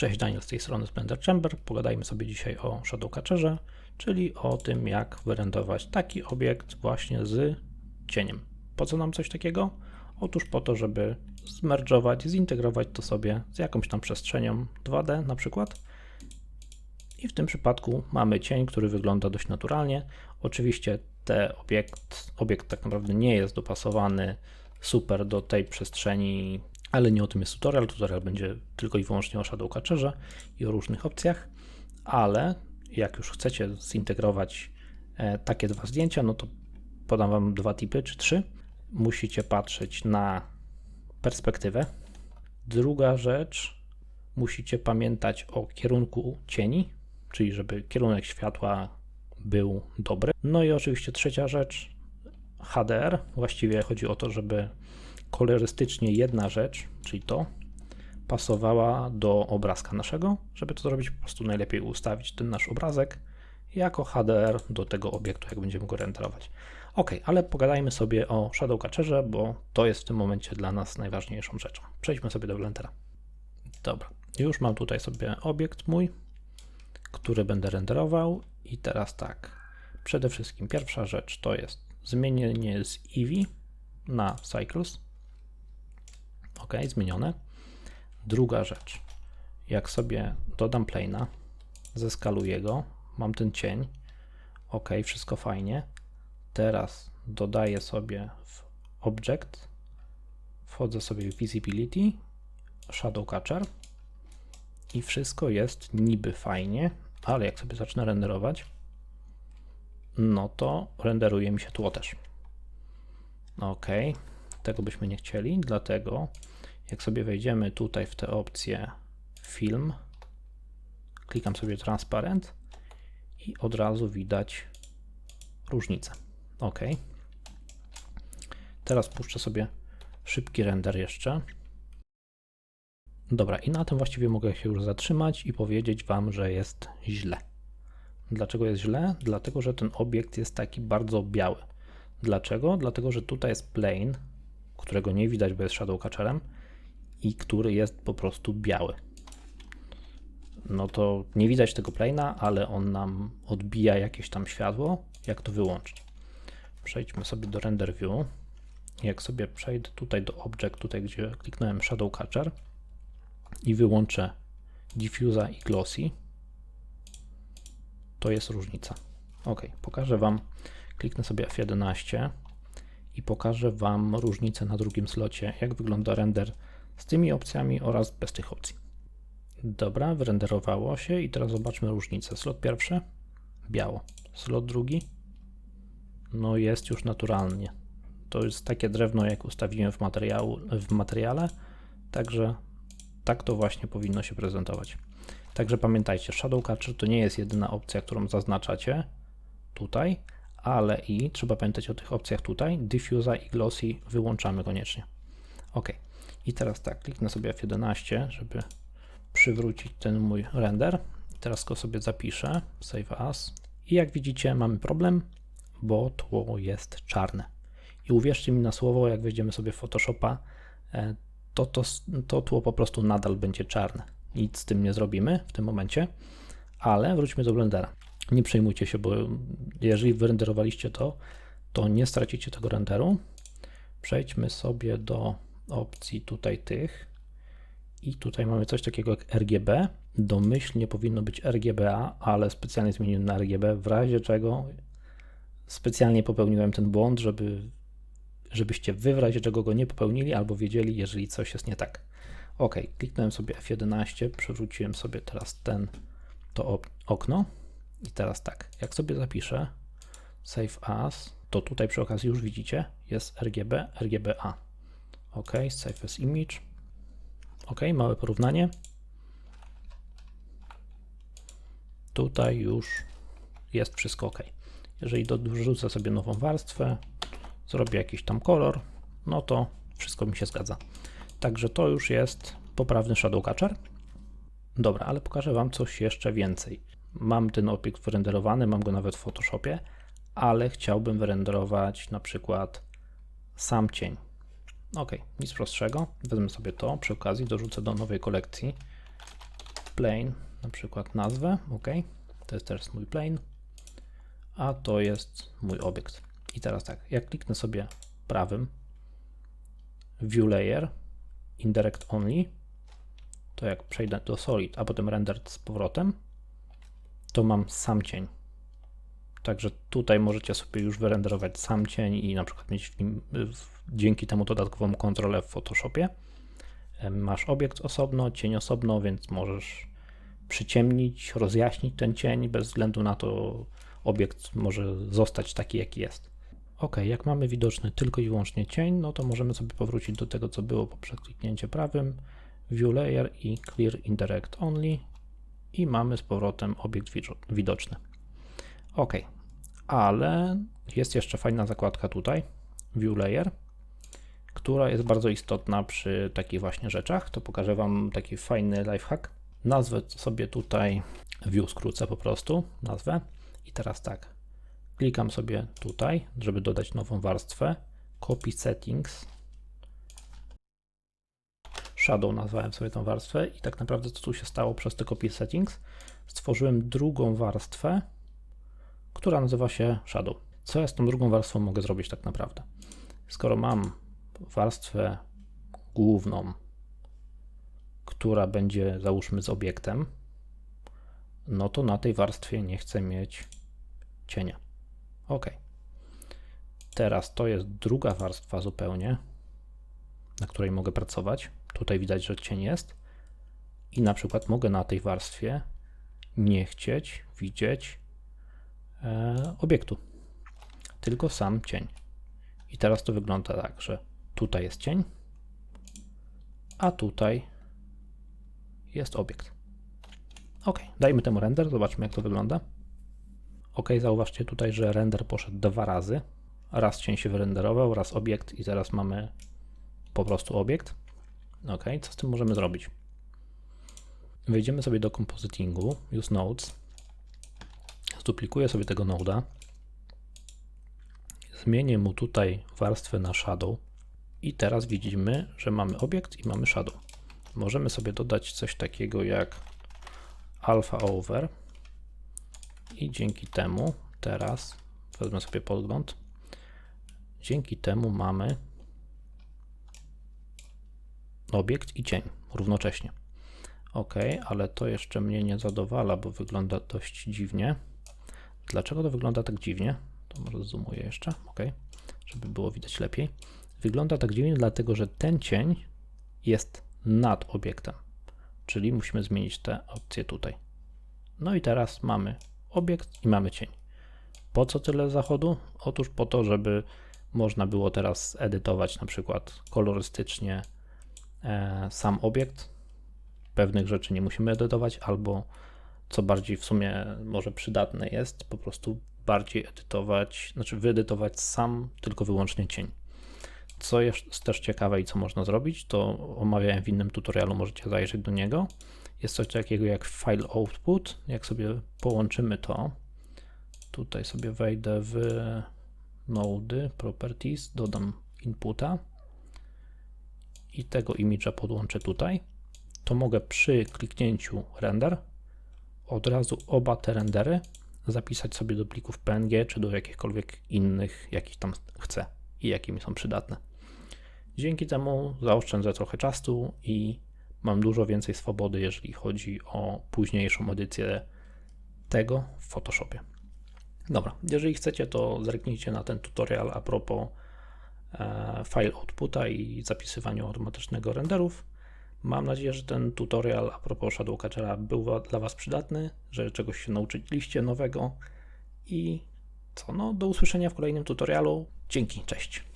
Cześć, Daniel z tej strony Splendor Chamber. Pogadajmy sobie dzisiaj o Shadow Catcherze, czyli o tym, jak wyrendować taki obiekt właśnie z cieniem. Po co nam coś takiego? Otóż po to, żeby zmerdżować, zintegrować to sobie z jakąś tam przestrzenią 2D na przykład. I w tym przypadku mamy cień, który wygląda dość naturalnie. Oczywiście ten obiekt, obiekt tak naprawdę nie jest dopasowany super do tej przestrzeni, ale nie o tym jest tutorial. Tutorial będzie tylko i wyłącznie o Shadow Catcherze i o różnych opcjach, ale jak już chcecie zintegrować e, takie dwa zdjęcia, no to podam Wam dwa tipy czy trzy. Musicie patrzeć na perspektywę. Druga rzecz, musicie pamiętać o kierunku cieni, czyli żeby kierunek światła był dobry. No i oczywiście trzecia rzecz, HDR. Właściwie chodzi o to, żeby kolorystycznie jedna rzecz, czyli to, pasowała do obrazka naszego. Żeby to zrobić, po prostu najlepiej ustawić ten nasz obrazek jako HDR do tego obiektu, jak będziemy go renderować. Ok, ale pogadajmy sobie o Shadow Catcherze, bo to jest w tym momencie dla nas najważniejszą rzeczą. Przejdźmy sobie do Blendera. Dobra, już mam tutaj sobie obiekt mój, który będę renderował i teraz tak, przede wszystkim pierwsza rzecz to jest zmienienie z Eevee na Cycles. Ok, zmienione. Druga rzecz, jak sobie dodam plane'a, zeskaluję go, mam ten cień, ok, wszystko fajnie. Teraz dodaję sobie w Object, wchodzę sobie w Visibility, Shadow Catcher i wszystko jest niby fajnie, ale jak sobie zacznę renderować, no to renderuje mi się tło też. Ok, tego byśmy nie chcieli, dlatego jak sobie wejdziemy tutaj w tę opcję film, klikam sobie transparent i od razu widać różnicę. OK. Teraz puszczę sobie szybki render jeszcze. Dobra, i na tym właściwie mogę się już zatrzymać i powiedzieć Wam, że jest źle. Dlaczego jest źle? Dlatego, że ten obiekt jest taki bardzo biały. Dlaczego? Dlatego, że tutaj jest plane, którego nie widać, bo jest shadow catcherem i który jest po prostu biały. No to nie widać tego plane'a, ale on nam odbija jakieś tam światło. Jak to wyłączyć? Przejdźmy sobie do render view. Jak sobie przejdę tutaj do object, tutaj gdzie kliknąłem shadow catcher i wyłączę diffusa i glossy, to jest różnica. Ok, pokażę Wam, kliknę sobie F11 i pokażę Wam różnicę na drugim slocie, jak wygląda render z tymi opcjami oraz bez tych opcji. Dobra, wyrenderowało się i teraz zobaczmy różnicę. Slot pierwszy, biało. Slot drugi, no jest już naturalnie. To jest takie drewno, jak ustawiłem w, materiału, w materiale, także tak to właśnie powinno się prezentować. Także pamiętajcie, Shadow Catcher to nie jest jedyna opcja, którą zaznaczacie tutaj, ale i trzeba pamiętać o tych opcjach tutaj. Diffusa i Glossy wyłączamy koniecznie. OK. I teraz tak, kliknę sobie F11, żeby przywrócić ten mój render. Teraz go sobie zapiszę, save as. I jak widzicie, mamy problem, bo tło jest czarne. I uwierzcie mi na słowo, jak wejdziemy sobie w Photoshopa, e, to, to, to tło po prostu nadal będzie czarne. Nic z tym nie zrobimy w tym momencie, ale wróćmy do Blendera. Nie przejmujcie się, bo jeżeli wyrenderowaliście to, to nie stracicie tego renderu. Przejdźmy sobie do opcji tutaj tych i tutaj mamy coś takiego jak RGB. Domyślnie powinno być RGBA, ale specjalnie zmieniłem na RGB, w razie czego specjalnie popełniłem ten błąd, żeby, żebyście wy w razie czego go nie popełnili albo wiedzieli, jeżeli coś jest nie tak. OK, kliknąłem sobie F11, przerzuciłem sobie teraz ten, to okno i teraz tak, jak sobie zapiszę save as, to tutaj przy okazji już widzicie, jest RGB, RGBA. OK, save as image. OK, małe porównanie. Tutaj już jest wszystko OK. Jeżeli dorzucę sobie nową warstwę, zrobię jakiś tam kolor, no to wszystko mi się zgadza. Także to już jest poprawny Shadow Catcher. Dobra, ale pokażę Wam coś jeszcze więcej. Mam ten obiekt wyrenderowany, mam go nawet w Photoshopie, ale chciałbym wyrenderować na przykład sam cień. Ok, nic prostszego. Wezmę sobie to, przy okazji dorzucę do nowej kolekcji plane, na przykład nazwę, ok, to jest teraz mój plane, a to jest mój obiekt. I teraz tak, jak kliknę sobie prawym View Layer, Indirect Only, to jak przejdę do Solid, a potem Rendered z powrotem, to mam sam cień. Także tutaj możecie sobie już wyrenderować sam cień i na przykład mieć w nim dzięki temu dodatkową kontrolę w Photoshopie. Masz obiekt osobno, cień osobno, więc możesz przyciemnić, rozjaśnić ten cień bez względu na to obiekt może zostać taki jaki jest. Ok, jak mamy widoczny tylko i wyłącznie cień, no to możemy sobie powrócić do tego co było poprzez kliknięcie prawym, View Layer i Clear Indirect Only i mamy z powrotem obiekt widoczny. Ok, ale jest jeszcze fajna zakładka tutaj, View Layer, która jest bardzo istotna przy takich właśnie rzeczach. To pokażę Wam taki fajny lifehack. Nazwę sobie tutaj View, skrócę po prostu nazwę. I teraz tak, klikam sobie tutaj, żeby dodać nową warstwę. Copy Settings. Shadow nazwałem sobie tą warstwę i tak naprawdę co tu się stało przez te Copy Settings? Stworzyłem drugą warstwę, która nazywa się Shadow. Co ja z tą drugą warstwą mogę zrobić tak naprawdę? Skoro mam warstwę główną, która będzie załóżmy z obiektem, no to na tej warstwie nie chcę mieć cienia. Ok. Teraz to jest druga warstwa zupełnie, na której mogę pracować. Tutaj widać, że cień jest. I na przykład mogę na tej warstwie nie chcieć widzieć e, obiektu, tylko sam cień. I teraz to wygląda tak, że tutaj jest cień, a tutaj jest obiekt. Ok, dajmy temu render, zobaczmy jak to wygląda. Ok, zauważcie tutaj, że render poszedł dwa razy. Raz cień się wyrenderował, raz obiekt i teraz mamy po prostu obiekt. Ok, co z tym możemy zrobić? Wejdziemy sobie do compositingu, use nodes. Zduplikuję sobie tego noda. Zmienię mu tutaj warstwę na shadow. I teraz widzimy, że mamy obiekt i mamy shadow. Możemy sobie dodać coś takiego jak alpha over. I dzięki temu teraz wezmę sobie podgląd. Dzięki temu mamy obiekt i cień równocześnie. Ok, ale to jeszcze mnie nie zadowala, bo wygląda dość dziwnie. Dlaczego to wygląda tak dziwnie? To może zoomuję jeszcze, ok, żeby było widać lepiej. Wygląda tak dziwnie, dlatego że ten cień jest nad obiektem, czyli musimy zmienić tę opcję tutaj. No i teraz mamy obiekt i mamy cień. Po co tyle zachodu? Otóż po to, żeby można było teraz edytować na przykład kolorystycznie sam obiekt. Pewnych rzeczy nie musimy edytować, albo co bardziej w sumie może przydatne jest, po prostu bardziej edytować, znaczy wyedytować sam tylko wyłącznie cień. Co jest też ciekawe i co można zrobić, to omawiałem w innym tutorialu, możecie zajrzeć do niego. Jest coś takiego jak file output. Jak sobie połączymy to, tutaj sobie wejdę w nody, properties, dodam inputa i tego imidża podłączę tutaj, to mogę przy kliknięciu render od razu oba te rendery zapisać sobie do plików PNG czy do jakichkolwiek innych, jakich tam chcę i jakimi są przydatne. Dzięki temu zaoszczędzę trochę czasu i mam dużo więcej swobody, jeżeli chodzi o późniejszą edycję tego w Photoshopie. Dobra, jeżeli chcecie, to zerknijcie na ten tutorial a propos file outputa i zapisywania automatycznego renderów. Mam nadzieję, że ten tutorial a propos Shadowcatchera był dla Was przydatny, że czegoś się nauczyliście nowego i co, no do usłyszenia w kolejnym tutorialu. Dzięki, cześć.